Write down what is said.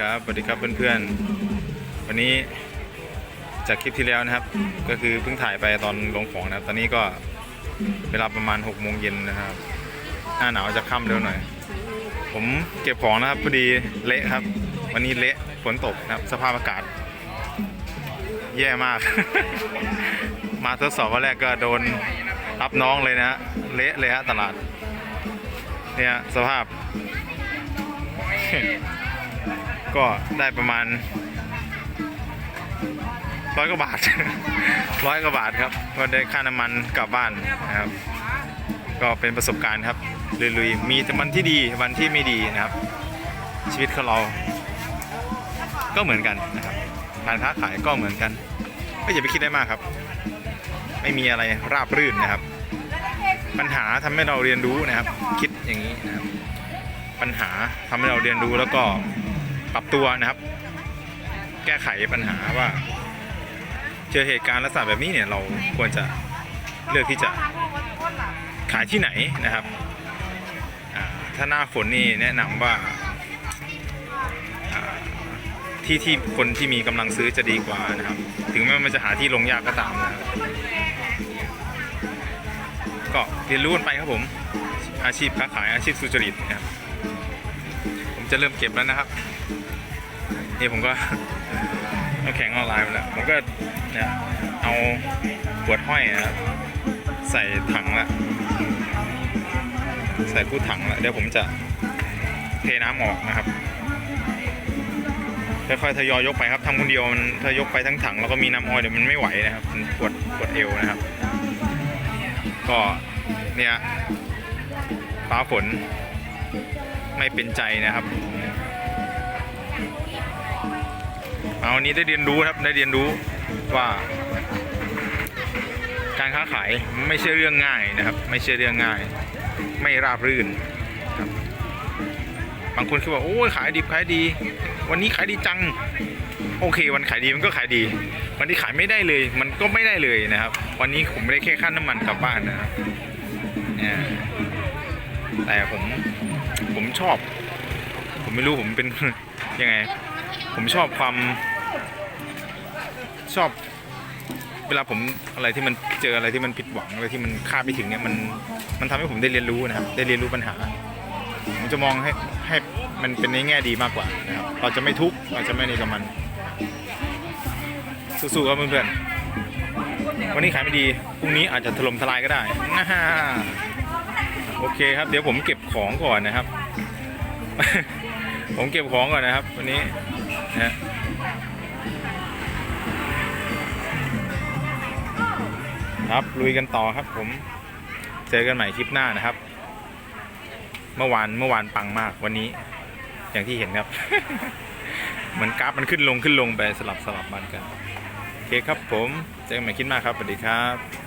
ครับสวัสดีครับเพื่อนๆ วันนี้จากคลิปที่แล้วนะครับ ก็คือเพิ่งถ่ายไปตอนลงของนะครับตอนนี้ก็เวลาประมาณ6โมงเย็นนะครับ หน้าหนาวจะค่ำเร็วหน่อย ผมเก็บของนะครับพอดีเละครับ วันนี้เละฝนตกนะครับ สภาพอากาศ แย่มาก มาทดสอบวันแรกก็โดนรับน้องเลยนะเละเลยฮะตลาด เนี่ยสภาพ ก็ได้ประมาณร้อยกว่าบาทร้อยกว่าบาทครับ ก็ได้ค่าน้ำมันกลับบ้านนะครับ ก็เป็นประสบการณ์ครับลุยๆมีแต่วันที่ดีวันที่ไม่ดีนะครับ ชีวิตของเรา ก็เหมือนกันนะครับการค้าขายก็เหมือนกันก็อย่าไปคิดได้มากครับ ไม่มีอะไรราบรื่นนะครับ ปัญหาทำให้เราเรียนรู้นะครับ คิดอย่างนี้นะครับ ปัญหาทำให้เราเรียนรู้แล้วก็ ปรับตัวนะครับ แก้ไขปัญหาว่า เจอเหตุการณ์ลักษณะแบบนี้เนี่ยเราควรจะเลือกที่จะขายที่ไหนนะครับถ้าหน้าฝนนี่แนะนำว่าอ่าที่ที่คนที่มีกำลังซื้อจะดีกว่านะครับ ถึงแม้มันจะหาที่ลงยากก็ตามนะครับก็เรียนรู้กันไปครับผม อาชีพค้าขายอาชีพสุจริตนะครับ ผมจะเริ่มเก็บแล้วนะครับนี่ผมก็น้ำแข็งออนไลน์แล้วผมก็เนี่ยเอาขวดห้อยนะครับใส่ถังละใส่คู่ถังละเดี๋ยวผมจะเทน้ำออกนะครับค่อยๆทยอยยกไปครับทำคนเดียวมันถ้ายกไปทั้งถังแล้วก็มีน้ำอ้อยเดี๋ยวมันไม่ไหวนะครับมันปวดปวดเอวนะครับ ก็เนี่ยฟ้าฝน ไม่เป็นใจนะครับเอาวันนี้ได้เรียนรู้ครับได้เรียนรู้ว่า การค้าขายไม่ใช่เรื่องง่ายนะครับ ไม่ใช่เรื่องง่าย ไม่ราบรื่นครับบางคนคิดว่าโอ้ยขายดีขายดี วันนี้ขายดีจัง โอเค วันขายดีมันก็ขายดี วันที่ขายไม่ได้เลย มันก็ไม่ได้เลยนะครับ วันนี้ผมไม่ได้แค่ค่าน้ำมันกลับบ้านนะครับเนี่ย แต่ผมผมชอบ ผมไม่รู้ผมเป็นยังไง ผมชอบความชอบ เวลาผมอะไรที่มันเจออะไรที่มันผิดหวังอะไรที่มันคาดไม่ถึงเนี่ยมันมันทำให้ผมได้เรียนรู้นะครับ ได้เรียนรู้ปัญหา ผมจะมองให้ให้มันเป็นในแง่ดีมากกว่านะครับเราจะไม่ทุกข์เราจะไม่นี่กับมันสู้ๆครับเพื่อนๆวันนี้ขายไม่ดี พรุ่งนี้อาจจะถล่มทลายก็ได้นะฮะ โอเคครับ เดี๋ยวผมเก็บของก่อนนะครับ ผมเก็บของก่อนนะครับ วันนี้นะครับลุยกันต่อครับ ผมเจอกันใหม่คลิปหน้านะครับ เมื่อวานเมื่อวานปังมากวันนี้ อย่างที่เห็นครับเหมือนกราฟมันขึ้นลงขึ้นลงไปสลับสลับมันกันโอเคครับผมเจอกันใหม่คลิปหน้าครับสวัสดีครับ